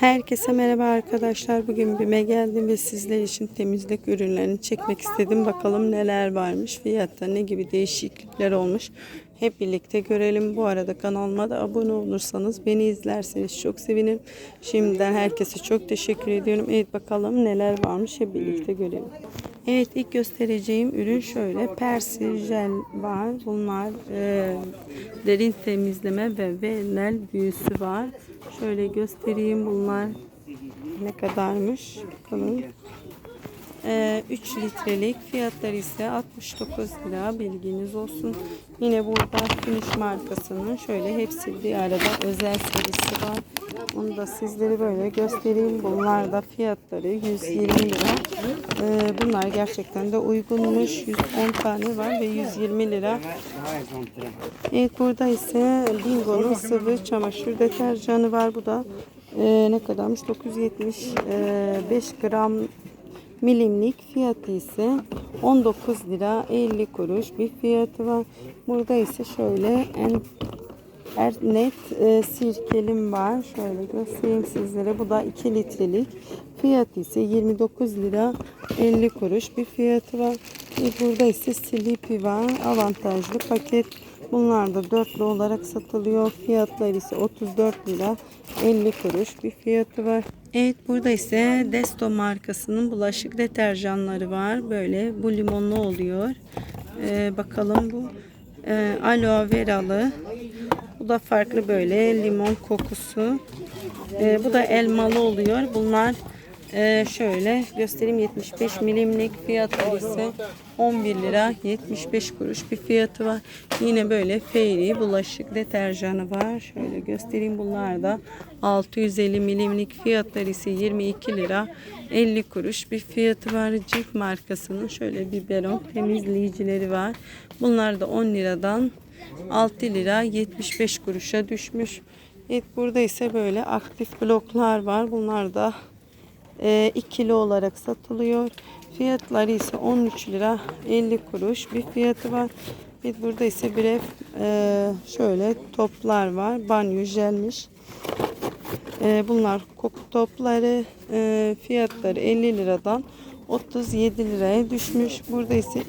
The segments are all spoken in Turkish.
Herkese merhaba arkadaşlar. Bugün BİM'e geldim ve sizler için temizlik ürünlerini çekmek istedim. Bakalım neler varmış, fiyatta ne gibi değişiklikler olmuş. Hep birlikte görelim. Bu arada kanalıma da abone olursanız, beni izlerseniz çok sevinirim. Şimdiden herkese çok teşekkür ediyorum. Evet bakalım neler varmış hep birlikte görelim. Evet ilk göstereceğim ürün şöyle. Persil jel var. Bunlar e, derin temizleme ve venel büyüsü var. Şöyle göstereyim bunlar ne kadarmış. Bakalım. Ee, 3 litrelik fiyatları ise 69 lira bilginiz olsun. Yine burada Finish markasının şöyle hepsi bir arada özel serisi var. Onu da sizlere böyle göstereyim. Bunlar da fiyatları 120 lira. Ee, bunlar gerçekten de uygunmuş. 110 tane var ve 120 lira. Evet burada ise Bingo'nun sıvı çamaşır deterjanı var. Bu da e, ne kadarmış? 975 gram milimlik fiyatı ise 19 lira 50 kuruş bir fiyatı var. Burada ise şöyle en Ernet e, sirkelim var. Şöyle göstereyim sizlere. Bu da 2 litrelik. Fiyatı ise 29 lira 50 kuruş bir fiyatı var. E, burada ise Sleepy var. Avantajlı paket. Bunlar da dörtlü olarak satılıyor. Fiyatları ise 34 lira 50 kuruş bir fiyatı var. Evet burada ise Desto markasının bulaşık deterjanları var. Böyle bu limonlu oluyor. Ee, bakalım bu e, aloe veralı. Bu da farklı böyle limon kokusu. Ee, bu da elmalı oluyor. Bunlar e, şöyle göstereyim 75 milimlik fiyatı ise 11 lira 75 kuruş bir fiyatı var. Yine böyle Fairy bulaşık deterjanı var. Şöyle göstereyim bunlar da 650 milimlik fiyatları ise 22 lira 50 kuruş bir fiyatı var. Cif markasının şöyle biberon temizleyicileri var. Bunlar da 10 liradan 6 lira 75 kuruşa düşmüş. Evet burada ise böyle aktif bloklar var. Bunlar da e, ikili olarak satılıyor. Fiyatları ise 13 lira 50 kuruş bir fiyatı var. Bir burada ise bir e, şöyle toplar var. Banyo jelmiş. E, bunlar koku topları e, fiyatları 50 liradan 37 liraya düşmüş. Burada ise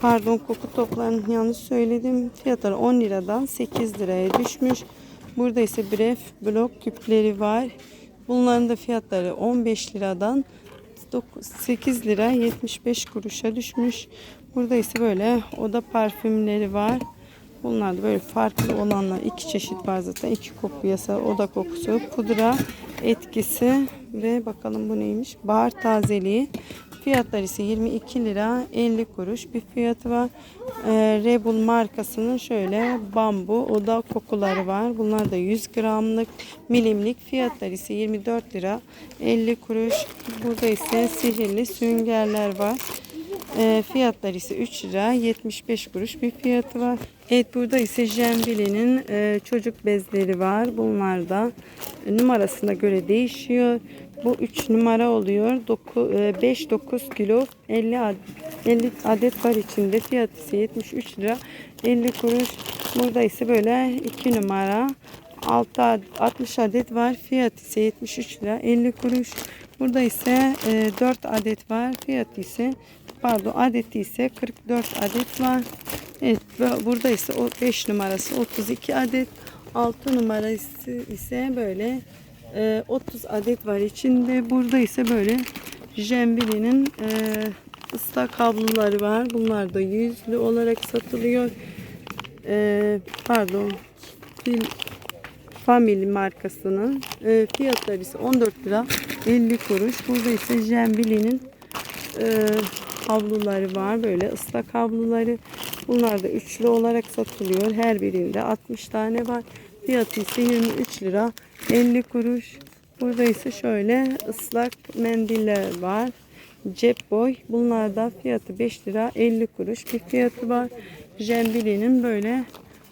pardon koku toplarını yanlış söyledim. Fiyatları 10 liradan 8 liraya düşmüş. Burada ise bref blok küpleri var. Bunların da fiyatları 15 liradan 8 lira 75 kuruşa düşmüş. Burada ise böyle oda parfümleri var. Bunlar da böyle farklı olanlar. iki çeşit var zaten. iki koku yasa oda kokusu, pudra etkisi ve bakalım bu neymiş? Bahar tazeliği. Fiyatları ise 22 lira 50 kuruş bir fiyatı var. Ee, Rebel markasının şöyle bambu oda kokuları var. Bunlar da 100 gramlık milimlik fiyatları ise 24 lira 50 kuruş. Burada ise sihirli süngerler var. E, fiyatları ise 3 lira 75 kuruş bir fiyatı var. Evet burada ise Jembili'nin e, çocuk bezleri var. Bunlar da numarasına göre değişiyor. Bu 3 numara oluyor. 5-9 kilo 50 adet, 50 adet var içinde. Fiyatı ise 73 lira 50 kuruş. Burada ise böyle 2 numara 6 60 adet var. Fiyat ise 73 lira 50 kuruş. Burada ise e, 4 adet var. Fiyat ise pardon adeti ise 44 adet var. Evet burada ise o 5 numarası 32 adet. 6 numarası ise böyle e, 30 adet var içinde. Burada ise böyle Jembili'nin e, ıslak kabloları var. Bunlar da yüzlü olarak satılıyor. E, pardon. Fil, Family markasının e, fiyatları ise 14 lira 50 kuruş. Burada ise Jembili'nin e, havluları var. Böyle ıslak havluları. Bunlar da üçlü olarak satılıyor. Her birinde 60 tane var. Fiyatı ise 23 lira 50 kuruş. Burada ise şöyle ıslak mendiller var. Cep boy. Bunlar da fiyatı 5 lira 50 kuruş bir fiyatı var. Jembili'nin böyle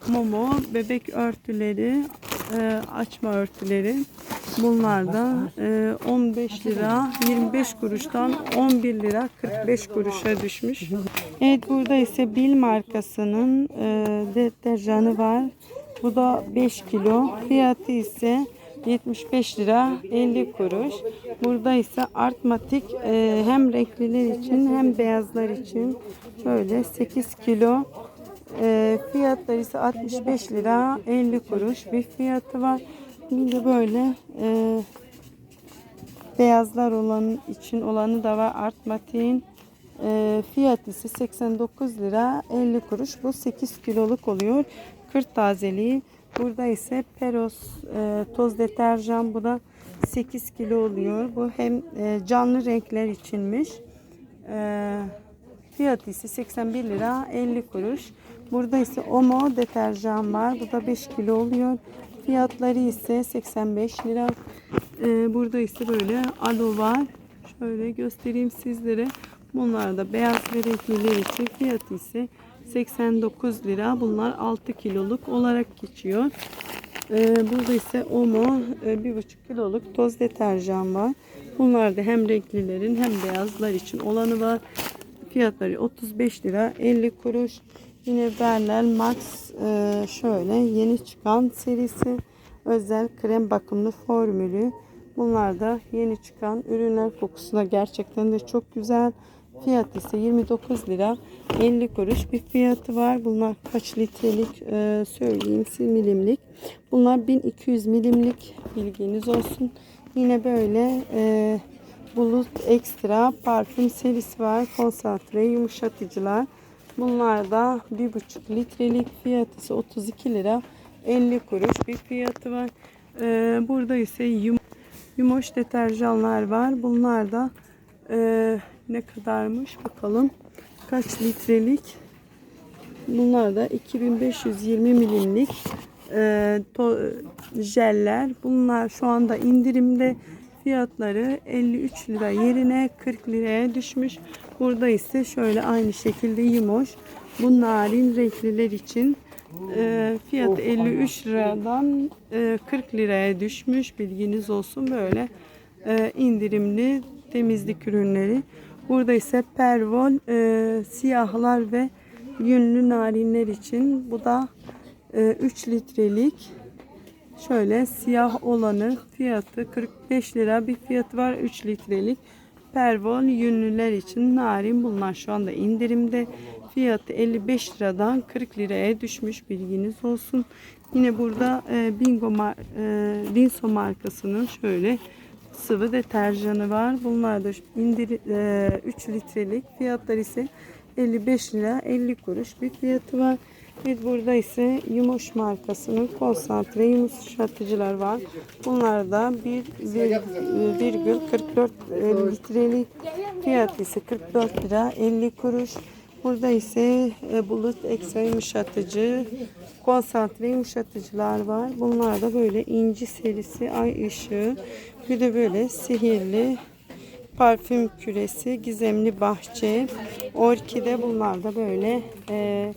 Momo bebek örtüleri, e, açma örtüleri. Bunlar da e, 15 lira 25 kuruştan 11 lira 45 kuruşa düşmüş. Evet burada ise Bil markasının e, deterjanı var. Bu da 5 kilo. Fiyatı ise 75 lira 50 kuruş. Burada ise artmatik e, hem renkliler için hem beyazlar için şöyle 8 kilo e, fiyatları ise 65 lira 50 kuruş bir fiyatı var. De böyle e, beyazlar olan için olanı da var artmatiğin e, fiyatı ise 89 lira 50 kuruş. Bu 8 kiloluk oluyor. Kırk tazeliği. Burada ise Peros e, toz deterjan. Bu da 8 kilo oluyor. Bu hem e, canlı renkler içinmiş. E, fiyatı ise 81 lira 50 kuruş. Burada ise Omo deterjan var. Bu da 5 kilo oluyor. Fiyatları ise 85 lira. E, burada ise böyle alo var. Şöyle göstereyim sizlere. Bunlar da beyaz ve renkliler için fiyatı ise 89 lira. Bunlar 6 kiloluk olarak geçiyor. Ee, burada ise Omo e, 1,5 kiloluk toz deterjan var. Bunlar da hem renklilerin hem beyazlar için olanı var. Fiyatları 35 lira 50 kuruş. Yine Berler Max e, şöyle yeni çıkan serisi özel krem bakımlı formülü. Bunlar da yeni çıkan ürünler kokusuna gerçekten de çok güzel. Fiyat ise 29 lira 50 kuruş bir fiyatı var. Bunlar kaç litrelik e, söyleyeyim milimlik. Bunlar 1200 milimlik bilginiz olsun. Yine böyle e, bulut ekstra parfüm serisi var. Konsantre yumuşatıcılar. Bunlar da 1,5 litrelik fiyatı ise 32 lira 50 kuruş bir fiyatı var. E, burada ise yum Yumoş deterjanlar var. Bunlar da e, ne kadarmış bakalım. Kaç litrelik? Bunlar da 2520 milimlik e, jeller. Bunlar şu anda indirimde. Fiyatları 53 lira yerine 40 liraya düşmüş. Burada ise şöyle aynı şekilde yumoş. Bu narin renkliler için e, fiyatı 53 liradan e, 40 liraya düşmüş. Bilginiz olsun böyle e, indirimli temizlik ürünleri. Burada ise pervol e, siyahlar ve yünlü narinler için. Bu da e, 3 litrelik. Şöyle siyah olanı fiyatı 45 lira bir fiyatı var 3 litrelik. Pervol yünlüler için narin bunlar şu anda indirimde. Fiyatı 55 liradan 40 liraya düşmüş bilginiz olsun. Yine burada e, Bingo mar e, Vinso markasının şöyle sıvı deterjanı var. Bunlar da indir, e, 3 litrelik. Fiyatları ise 55 lira 50 kuruş bir fiyatı var. Bir burada ise Yumoş markasının konsantre yumuşatıcılar var. Bunlar da 1,44 litrelik fiyatı ise 44 lira 50 kuruş. Burada ise e, bulut ekstra yumuşatıcı, konsantre yumuşatıcılar var. Bunlar da böyle inci serisi, ay ışığı. Bir de böyle sihirli parfüm küresi, gizemli bahçe, orkide bunlar da böyle e,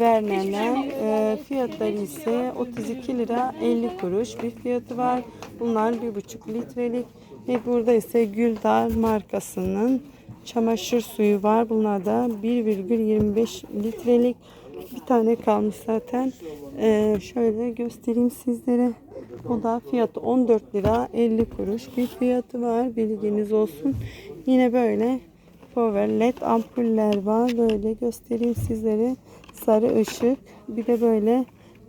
vermeler. E, fiyatları ise 32 lira 50 kuruş bir fiyatı var. Bunlar 1,5 litrelik. Ve burada ise Güldar markasının çamaşır suyu var. Bunlar da 1,25 litrelik. Bir tane kalmış zaten. Ee, şöyle göstereyim sizlere. O da fiyatı 14 lira 50 kuruş bir fiyatı var. Bilginiz olsun. Yine böyle power led ampuller var. Böyle göstereyim sizlere. Sarı ışık. Bir de böyle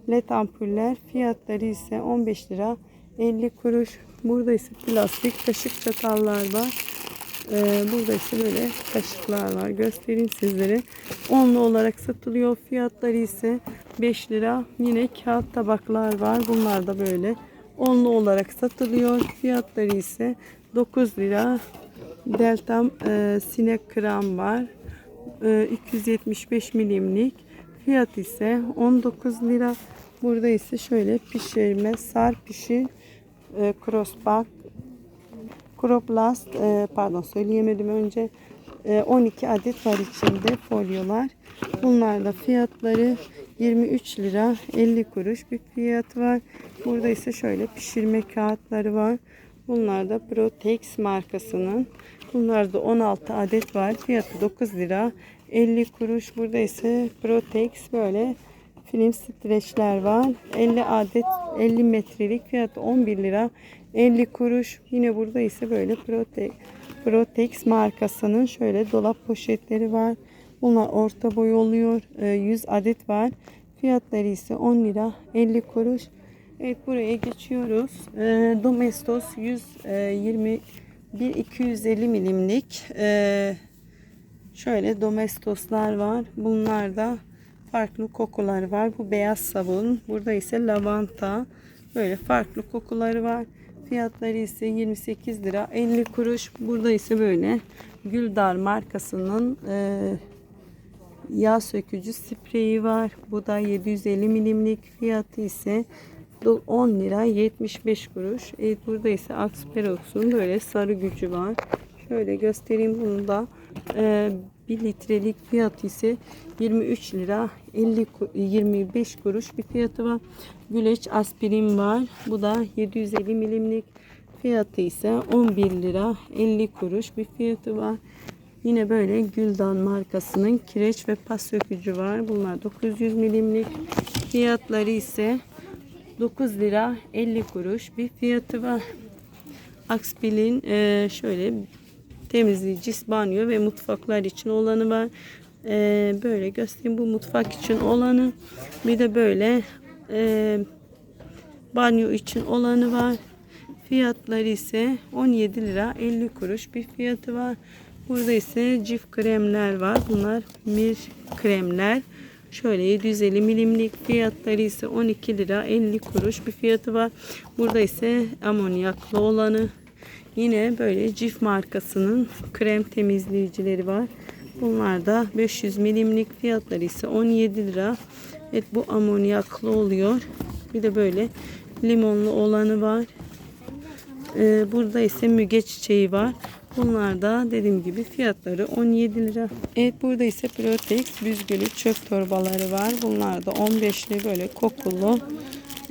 led ampuller. Fiyatları ise 15 lira 50 kuruş. Burada ise plastik kaşık çatallar var. Ee, burada ise böyle kaşıklar var. Göstereyim sizlere. Onlu olarak satılıyor. Fiyatları ise 5 lira. Yine kağıt tabaklar var. Bunlar da böyle onlu olarak satılıyor. Fiyatları ise 9 lira. Delta e, sinek kram var. E, 275 milimlik. Fiyat ise 19 lira. Burada ise şöyle pişirme, sar pişi, e, crossback Croplast e, pardon söyleyemedim önce e, 12 adet var içinde folyolar. Bunlar da fiyatları 23 lira 50 kuruş bir fiyat var. Burada ise şöyle pişirme kağıtları var. Bunlar da Protex markasının. Bunlar da 16 adet var. Fiyatı 9 lira 50 kuruş. Burada ise Protex böyle film streçler var. 50 adet 50 metrelik fiyatı 11 lira 50 kuruş. Yine burada ise böyle Prote Protex markasının şöyle dolap poşetleri var. Bunlar orta boy oluyor. Ee, 100 adet var. Fiyatları ise 10 lira 50 kuruş. Evet buraya geçiyoruz. Ee, Domestos 121 250 milimlik ee, şöyle domestoslar var. Bunlar da farklı kokular var. Bu beyaz sabun. Burada ise lavanta. Böyle farklı kokuları var. Fiyatları ise 28 lira 50 kuruş. Burada ise böyle Güldar markasının ee, yağ sökücü spreyi var. Bu da 750 milimlik. Fiyatı ise 10 lira 75 kuruş. Evet, burada ise Asperox'un böyle sarı gücü var. Şöyle göstereyim bunu da. Ee, 1 litrelik fiyatı ise 23 lira 50 ku- 25 kuruş bir fiyatı var. Güleç aspirin var. Bu da 750 milimlik. Fiyatı ise 11 lira 50 kuruş bir fiyatı var. Yine böyle Güldan markasının kireç ve pas sökücü var. Bunlar 900 milimlik. Fiyatları ise 9 lira 50 kuruş bir fiyatı var. Akspil'in e, şöyle temizleyici banyo ve mutfaklar için olanı var. E, böyle göstereyim bu mutfak için olanı. Bir de böyle e, banyo için olanı var. Fiyatları ise 17 lira 50 kuruş bir fiyatı var. Burada ise cif kremler var. Bunlar mir kremler. Şöyle 750 milimlik fiyatları ise 12 lira 50 kuruş bir fiyatı var. Burada ise amonyaklı olanı. Yine böyle cif markasının krem temizleyicileri var. Bunlar da 500 milimlik fiyatları ise 17 lira. Evet bu amonyaklı oluyor. Bir de böyle limonlu olanı var. Ee, burada ise müge çiçeği var. Bunlar da dediğim gibi fiyatları 17 lira. Evet burada ise Protex büzgülü çöp torbaları var. Bunlar da 15'li böyle kokulu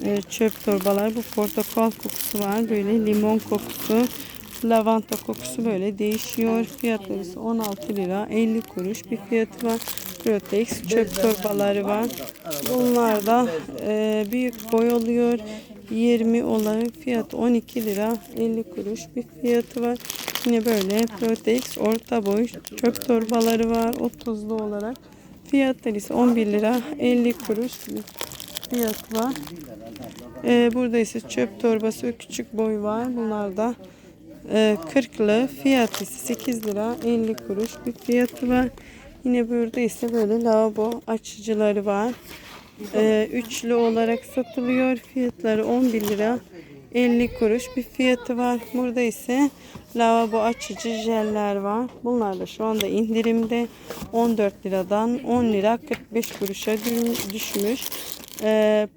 e, çöp torbalar. Bu portakal kokusu var. Böyle limon kokusu. Lavanta kokusu böyle değişiyor. Fiyatları ise 16 lira 50 kuruş bir fiyatı var. Protex çöp torbaları var. Bunlar da e, büyük boy oluyor. 20 olarak fiyat 12 lira 50 kuruş bir fiyatı var. Yine böyle Protex orta boy çöp torbaları var 30'lu olarak. Fiyatları ise 11 lira 50 kuruş fiyat var. Ee, burada ise çöp torbası küçük boy var. Bunlar da e, 40'lı fiyatı ise 8 lira 50 kuruş bir fiyatı var. Yine burada ise böyle lavabo açıcıları var. Ee, üçlü olarak satılıyor. Fiyatları 11 lira 50 kuruş bir fiyatı var. Burada ise lavabo açıcı jeller var. Bunlar da şu anda indirimde 14 liradan 10 lira 45 kuruşa dü- düşmüş. Ee,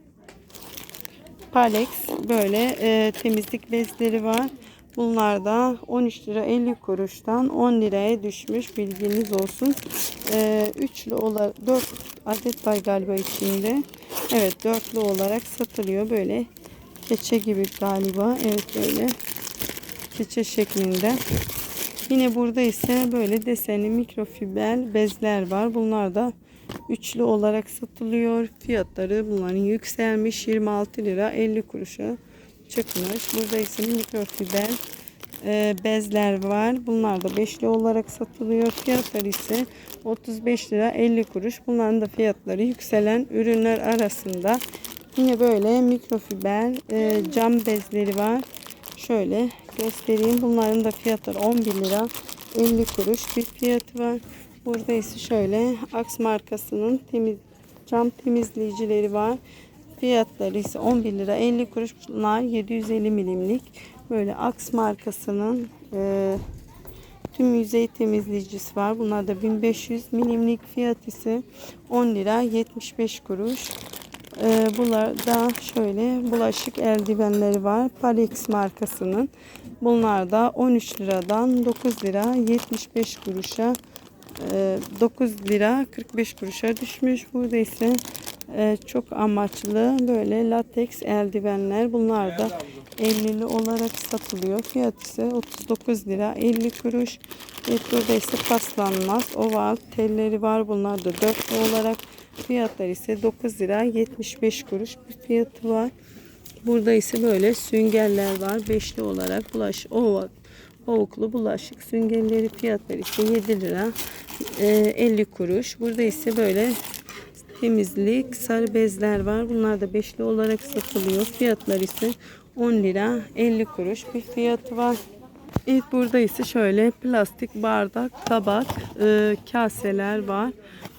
Palex böyle e, temizlik bezleri var. Bunlar da 13 lira 50 kuruştan 10 liraya düşmüş bilginiz olsun. E, üçlü olarak 4 adet var galiba içinde. Evet dörtlü olarak satılıyor böyle keçe gibi galiba. Evet böyle keçe şeklinde. Yine burada ise böyle desenli mikrofiber bezler var. Bunlar da üçlü olarak satılıyor. Fiyatları bunların yükselmiş 26 lira 50 kuruşa çıkmış. Burada ise mikrofiber e, bezler var. Bunlar da beşli olarak satılıyor. Fiyatları ise 35 lira 50 kuruş. Bunların da fiyatları yükselen ürünler arasında. Yine böyle mikrofiber e, cam bezleri var. Şöyle göstereyim. Bunların da fiyatları 11 lira 50 kuruş bir fiyatı var. Burada ise şöyle Ax markasının temiz cam temizleyicileri var. Fiyatları ise 11 lira 50 kuruş. Bunlar 750 milimlik. Böyle Ax markasının e, tüm yüzey temizleyicisi var. Bunlar da 1500 milimlik fiyat ise 10 lira 75 kuruş. Ee, bunlar da şöyle bulaşık eldivenleri var. Palix markasının. Bunlar da 13 liradan 9 lira 75 kuruşa e, 9 lira 45 kuruşa düşmüş. Burada ise e, çok amaçlı böyle lateks eldivenler. Bunlar da 50'li olarak satılıyor. Fiyat ise 39 lira 50 kuruş. Burada ise paslanmaz oval telleri var. Bunlar da 4 olarak Fiyatlar ise 9 lira 75 kuruş bir fiyatı var. Burada ise böyle süngerler var. Beşli olarak bulaş ovak ovuklu bulaşık süngerleri fiyatları ise 7 lira e, 50 kuruş. Burada ise böyle temizlik sarı bezler var. Bunlar da beşli olarak satılıyor. Fiyatlar ise 10 lira 50 kuruş bir fiyatı var. Evet burada ise şöyle plastik bardak, tabak, e, kaseler var.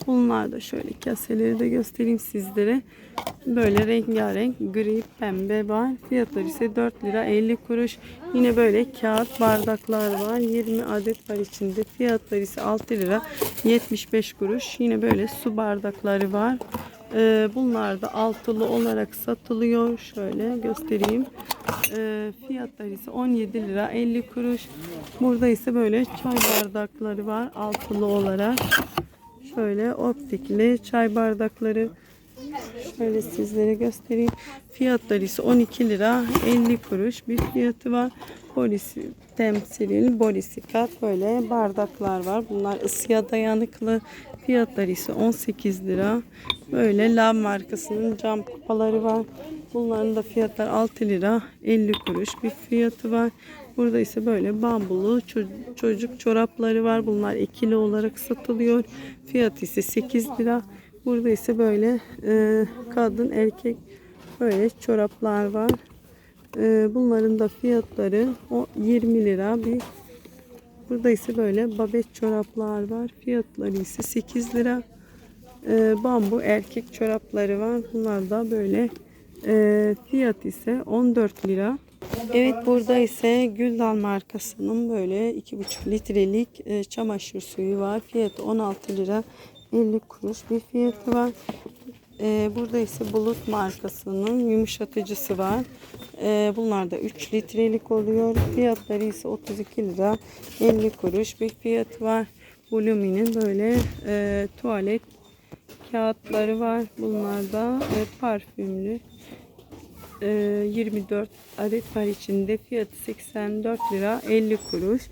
Bunlar da şöyle kaseleri de göstereyim sizlere. Böyle rengarenk gri pembe var. Fiyatları ise 4 lira 50 kuruş. Yine böyle kağıt bardaklar var. 20 adet var içinde. Fiyatları ise 6 lira 75 kuruş. Yine böyle su bardakları var. Ee, bunlar da altılı olarak satılıyor. Şöyle göstereyim. Ee, fiyatları ise 17 lira 50 kuruş. Burada ise böyle çay bardakları var altılı olarak. Şöyle optikli çay bardakları şöyle sizlere göstereyim. Fiyatları ise 12 lira 50 kuruş bir fiyatı var. Polisi temsilil, borisikat böyle bardaklar var. Bunlar ısıya dayanıklı. Fiyatları ise 18 lira. Böyle Lav markasının cam kupaları var. Bunların da fiyatlar 6 lira 50 kuruş bir fiyatı var. Burada ise böyle bambulu ço- çocuk çorapları var. Bunlar ikili olarak satılıyor. Fiyatı ise 8 lira. Burada ise böyle e, kadın erkek böyle çoraplar var. E, bunların da fiyatları o 20 lira bir. Burada ise böyle babet çoraplar var. Fiyatları ise 8 lira. E, bambu erkek çorapları var. Bunlar da böyle e, fiyat ise 14 lira. Evet burada ise Güldal markasının böyle 2,5 litrelik e, çamaşır suyu var. Fiyatı 16 lira 50 kuruş bir fiyatı var. E, burada ise Bulut markasının yumuşatıcısı var. E, bunlar da 3 litrelik oluyor. Fiyatları ise 32 lira 50 kuruş bir fiyatı var. Blumi'nin böyle e, tuvalet kağıtları var. Bunlar da e, parfümlü. E, 24 adet var içinde. Fiyatı 84 lira 50 kuruş.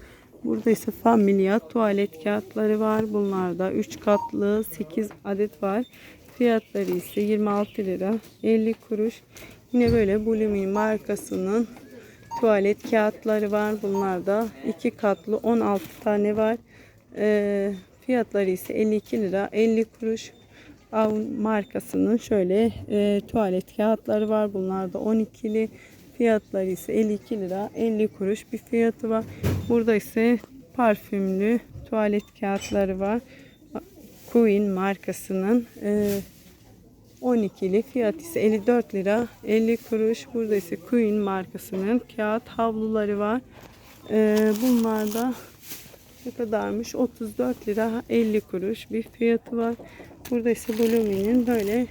Burada ise Familia tuvalet kağıtları var. Bunlar da 3 katlı 8 adet var. Fiyatları ise 26 lira 50 kuruş. Yine böyle Blumi markasının tuvalet kağıtları var. Bunlar da 2 katlı 16 tane var. E, fiyatları ise 52 lira 50 kuruş. Avun markasının şöyle e, tuvalet kağıtları var. Bunlar da 12'li. Fiyatları ise 52 lira 50 kuruş bir fiyatı var. Burada ise parfümlü tuvalet kağıtları var. Queen markasının e, 12'li fiyat ise 54 lira 50 kuruş. Burada ise Queen markasının kağıt havluları var. E, bunlar da ne kadarmış? 34 lira 50 kuruş bir fiyatı var. Burada ise Blumi'nin böyle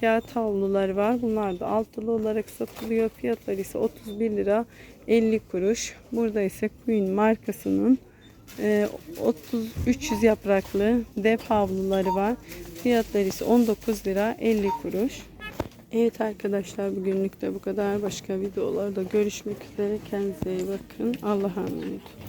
kağıt havluları var. Bunlar da altılı olarak satılıyor. Fiyatları ise 31 lira 50 kuruş. Burada ise Queen markasının e, 30 300 yapraklı dev havluları var. Fiyatları ise 19 lira 50 kuruş. Evet arkadaşlar bugünlük de bu kadar. Başka videolarda görüşmek üzere. Kendinize iyi bakın. Allah'a emanet.